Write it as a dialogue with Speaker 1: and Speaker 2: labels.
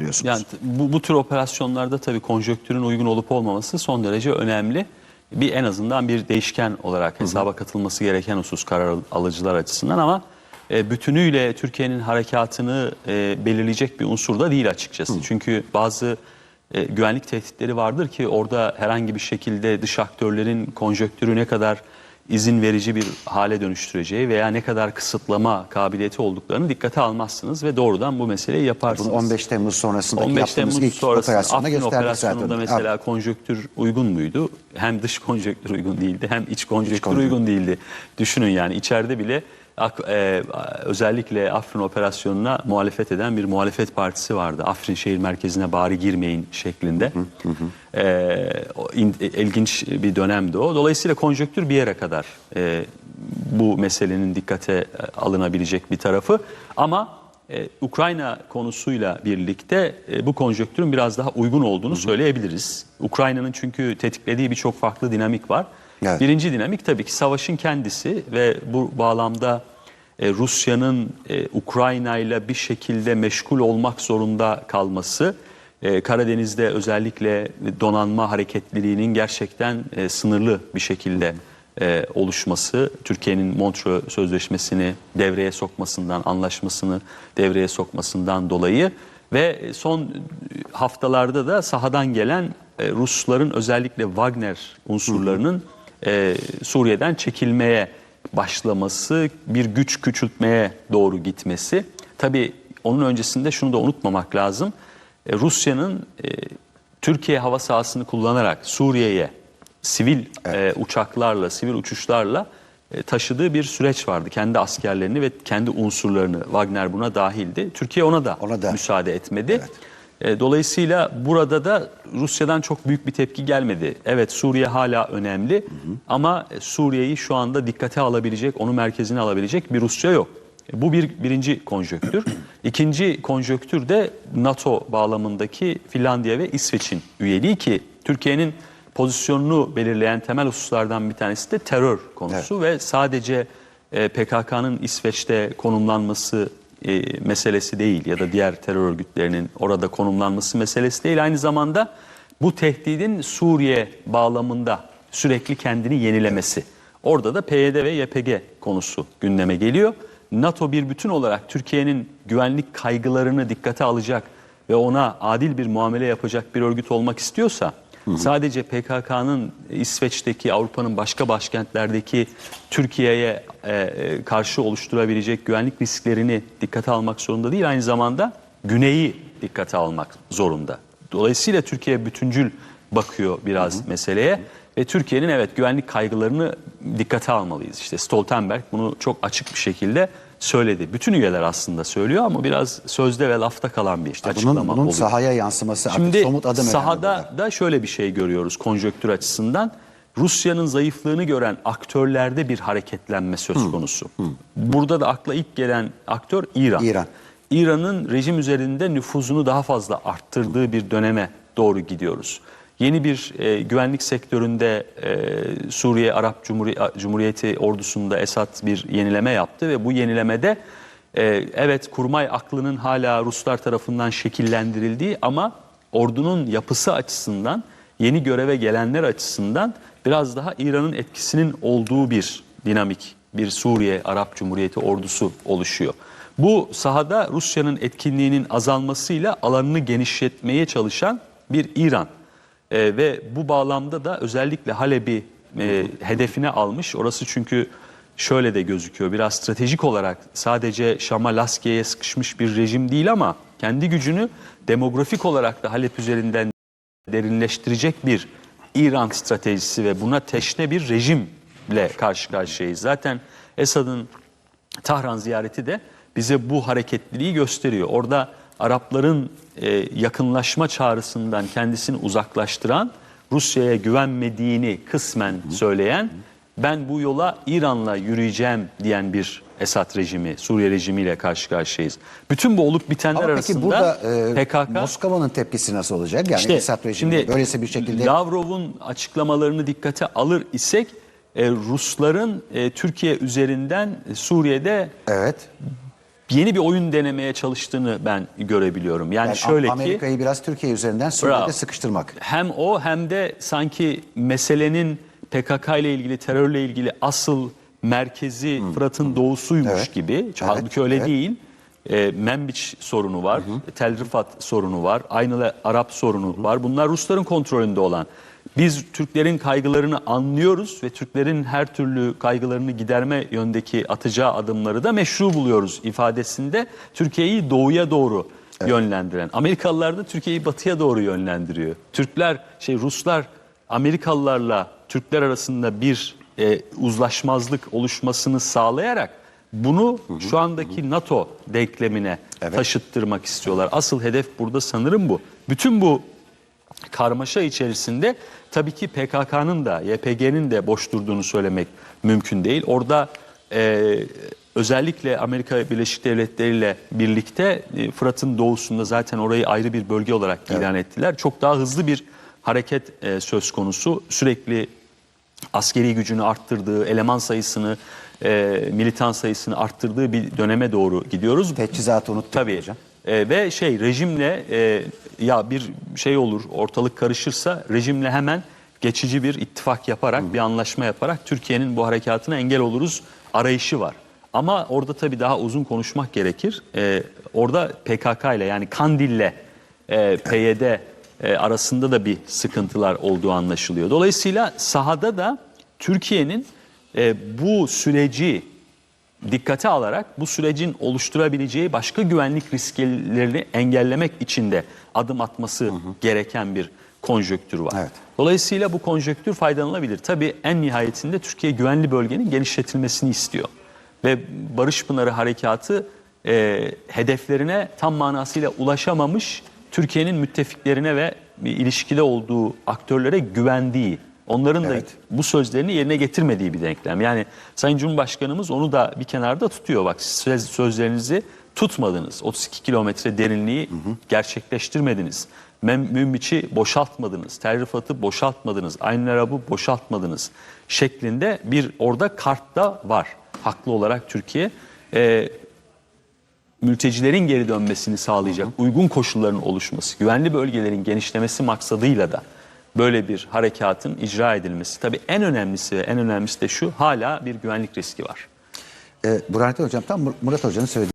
Speaker 1: değerlendiriyorsunuz?
Speaker 2: Yani bu, bu tür operasyonlarda tabii konjöktürün uygun olup olmaması son derece önemli. Bir en azından bir değişken olarak hesaba katılması gereken husus karar alıcılar açısından ama e, bütünüyle Türkiye'nin harekatını e, belirleyecek bir unsur da değil açıkçası. Çünkü bazı e, güvenlik tehditleri vardır ki orada herhangi bir şekilde dış aktörlerin konjöktürü ne kadar izin verici bir hale dönüştüreceği veya ne kadar kısıtlama kabiliyeti olduklarını dikkate almazsınız ve doğrudan bu meseleyi yaparsınız.
Speaker 1: Bunu 15 Temmuz sonrasındaki
Speaker 2: 15
Speaker 1: yaptığımız
Speaker 2: Temmuz
Speaker 1: ilk
Speaker 2: sonrasında
Speaker 1: operasyonda
Speaker 2: Afrin operasyonunda
Speaker 1: zaten.
Speaker 2: mesela konjöktür uygun muydu? Hem dış konjöktür uygun değildi hem iç konjöktür
Speaker 1: konjöktür.
Speaker 2: uygun değildi. Düşünün yani içeride bile e, özellikle Afrin operasyonuna muhalefet eden bir muhalefet partisi vardı. Afrin şehir merkezine bari girmeyin şeklinde. E, o in- ilginç bir dönemdi o. Dolayısıyla konjöktür bir yere kadar e, bu meselenin dikkate e, alınabilecek bir tarafı. Ama e, Ukrayna konusuyla birlikte e, bu konjöktürün biraz daha uygun olduğunu söyleyebiliriz. Ukrayna'nın çünkü tetiklediği birçok farklı dinamik var.
Speaker 1: Evet.
Speaker 2: Birinci dinamik tabii ki savaşın kendisi ve bu bağlamda e, Rusya'nın e, Ukrayna ile bir şekilde meşgul olmak zorunda kalması, e, Karadeniz'de özellikle donanma hareketliliğinin gerçekten e, sınırlı bir şekilde e, oluşması, Türkiye'nin Montreux Sözleşmesi'ni devreye sokmasından, anlaşmasını devreye sokmasından dolayı ve son haftalarda da sahadan gelen e, Rusların özellikle Wagner unsurlarının e, Suriye'den çekilmeye başlaması, bir güç küçültmeye doğru gitmesi. Tabii onun öncesinde şunu da unutmamak lazım. E, Rusya'nın e, Türkiye hava sahasını kullanarak Suriye'ye sivil e, uçaklarla, sivil uçuşlarla e, taşıdığı bir süreç vardı. Kendi askerlerini ve kendi unsurlarını Wagner buna dahildi. Türkiye ona da,
Speaker 1: Ona da.
Speaker 2: müsaade etmedi. E, Dolayısıyla burada da Rusya'dan çok büyük bir tepki gelmedi. Evet Suriye hala önemli ama Suriye'yi şu anda dikkate alabilecek, onu merkezine alabilecek bir Rusya yok. E, Bu bir birinci konjöktür. İkinci konjöktür de NATO bağlamındaki Finlandiya ve İsveç'in üyeliği ki Türkiye'nin pozisyonunu belirleyen temel hususlardan bir tanesi de terör konusu ve sadece e, PKK'nın İsveç'te konumlanması e, meselesi değil ya da diğer terör örgütlerinin orada konumlanması meselesi değil. Aynı zamanda bu tehdidin Suriye bağlamında sürekli kendini yenilemesi. Orada da PYD ve YPG konusu gündeme geliyor. NATO bir bütün olarak Türkiye'nin güvenlik kaygılarını dikkate alacak ve ona adil bir muamele yapacak bir örgüt olmak istiyorsa sadece PKK'nın İsveç'teki Avrupa'nın başka başkentlerdeki Türkiye'ye e, e, karşı oluşturabilecek güvenlik risklerini dikkate almak zorunda değil aynı zamanda güneyi dikkate almak zorunda. Dolayısıyla Türkiye bütüncül bakıyor biraz meseleye ve Türkiye'nin evet güvenlik kaygılarını dikkate almalıyız. İşte Stoltenberg bunu çok açık bir şekilde söyledi. Bütün üyeler aslında söylüyor ama biraz sözde ve lafta kalan bir açıklama
Speaker 1: Bunun, bunun
Speaker 2: oluyor.
Speaker 1: sahaya yansıması artık
Speaker 2: Şimdi
Speaker 1: somut adım
Speaker 2: sahada da şöyle bir şey görüyoruz konjöktür açısından. Rusya'nın zayıflığını gören aktörlerde bir hareketlenme söz konusu. Burada da akla ilk gelen aktör İran.
Speaker 1: İran.
Speaker 2: İran'ın rejim üzerinde nüfuzunu daha fazla arttırdığı bir döneme doğru gidiyoruz. Yeni bir e, güvenlik sektöründe e, Suriye Arap Cumhuri- Cumhuriyeti ordusunda Esad bir yenileme yaptı ve bu yenilemede e, evet kurmay aklının hala Ruslar tarafından şekillendirildiği ama ordunun yapısı açısından yeni göreve gelenler açısından biraz daha İran'ın etkisinin olduğu bir dinamik, bir Suriye Arap Cumhuriyeti ordusu oluşuyor. Bu sahada Rusya'nın etkinliğinin azalmasıyla alanını genişletmeye çalışan bir İran. Ee, ve bu bağlamda da özellikle Halep'i e, hedefine almış. Orası çünkü şöyle de gözüküyor. Biraz stratejik olarak sadece Şam'a Laskiye'ye sıkışmış bir rejim değil ama kendi gücünü demografik olarak da Halep üzerinden derinleştirecek bir İran stratejisi ve buna teşne bir rejimle karşı karşıyayız. Zaten Esad'ın Tahran ziyareti de bize bu hareketliliği gösteriyor. Orada Arapların e, yakınlaşma çağrısından kendisini uzaklaştıran, Rusya'ya güvenmediğini kısmen söyleyen, ben bu yola İran'la yürüyeceğim diyen bir Esad rejimi, Suriye rejimiyle karşı karşıyayız. Bütün bu olup bitenler
Speaker 1: Ama peki
Speaker 2: arasında
Speaker 1: burada e,
Speaker 2: PKK
Speaker 1: Moskova'nın tepkisi nasıl olacak? Yani
Speaker 2: işte
Speaker 1: Esad rejimi böylesi bir şekilde
Speaker 2: Lavrov'un açıklamalarını dikkate alır isek e, Rusların e, Türkiye üzerinden e, Suriye'de
Speaker 1: evet
Speaker 2: yeni bir oyun denemeye çalıştığını ben görebiliyorum. Yani,
Speaker 1: Yani
Speaker 2: şöyle ki
Speaker 1: Amerika'yı biraz Türkiye üzerinden
Speaker 2: Bravo.
Speaker 1: sıkıştırmak.
Speaker 2: hem o hem de sanki meselenin PKK ile ilgili, terörle ilgili asıl merkezi Fırat'ın doğusuymuş
Speaker 1: Evet.
Speaker 2: gibi.
Speaker 1: Evet,
Speaker 2: Halbuki öyle
Speaker 1: evet.
Speaker 2: değil. E, Menbiç sorunu var, Tel Rifat sorunu var, Aynılı Arap sorunu var. Bunlar Rusların kontrolünde olan. Biz Türklerin kaygılarını anlıyoruz ve Türklerin her türlü kaygılarını giderme yöndeki atacağı adımları da meşru buluyoruz ifadesinde Türkiye'yi doğuya doğru yönlendiren. Amerikalılar da Türkiye'yi batıya doğru yönlendiriyor. Türkler, şey Ruslar Amerikalılarla Türkler arasında bir e, uzlaşmazlık oluşmasını sağlayarak bunu şu andaki NATO denklemine
Speaker 1: Evet.
Speaker 2: taşıttırmak istiyorlar. Asıl hedef burada sanırım bu. Bütün bu karmaşa içerisinde tabii ki PKK'nın da YPG'nin de boş durduğunu söylemek mümkün değil. Orada e, özellikle Amerika Birleşik Devletleri ile birlikte e, Fırat'ın doğusunda zaten orayı ayrı bir bölge olarak ilan ettiler. Çok daha hızlı bir hareket e, söz konusu. Sürekli askeri gücünü arttırdığı, eleman sayısını, e, militan sayısını arttırdığı bir döneme doğru gidiyoruz.
Speaker 1: Teçhizatı unuttuk
Speaker 2: Tabii.
Speaker 1: hocam.
Speaker 2: E, ve şey rejimle e, ya bir şey olur ortalık karışırsa rejimle hemen geçici bir ittifak yaparak bir anlaşma yaparak Türkiye'nin bu harekatına engel oluruz arayışı var. Ama orada tabii daha uzun konuşmak gerekir. E, orada PKK ile yani Kandil'le e, PYD e, arasında da bir sıkıntılar olduğu anlaşılıyor. Dolayısıyla sahada da Türkiye'nin e, bu süreci dikkate alarak bu sürecin oluşturabileceği başka güvenlik risklerini engellemek için de adım atması gereken bir konjöktür var.
Speaker 1: Evet.
Speaker 2: Dolayısıyla bu konjöktür faydalanabilir. Tabii en nihayetinde Türkiye güvenli bölgenin genişletilmesini istiyor. Ve Barış Pınarı Harekatı e, hedeflerine tam manasıyla ulaşamamış Türkiye'nin müttefiklerine ve ilişkide olduğu aktörlere güvendiği, onların
Speaker 1: Evet.
Speaker 2: da bu sözlerini yerine getirmediği bir denklem. Yani Sayın Cumhurbaşkanımız onu da bir kenarda tutuyor. Bak söz- sözlerinizi tutmadınız. 32 kilometre derinliği gerçekleştirmediniz. Mem- Münbiç'i boşaltmadınız. Tel Rifat'ı boşaltmadınız. Aynı Arab'ı boşaltmadınız. Şeklinde bir orada kartta var. Haklı olarak Türkiye. Ee, mültecilerin geri dönmesini sağlayacak uygun koşulların oluşması, güvenli bölgelerin genişlemesi maksadıyla da böyle bir harekatın icra edilmesi. Tabii en önemlisi ve en önemlisi de şu hala bir güvenlik riski var.
Speaker 1: Ee, Burhanettin Hocam tam Murat Hoca'nın söylediği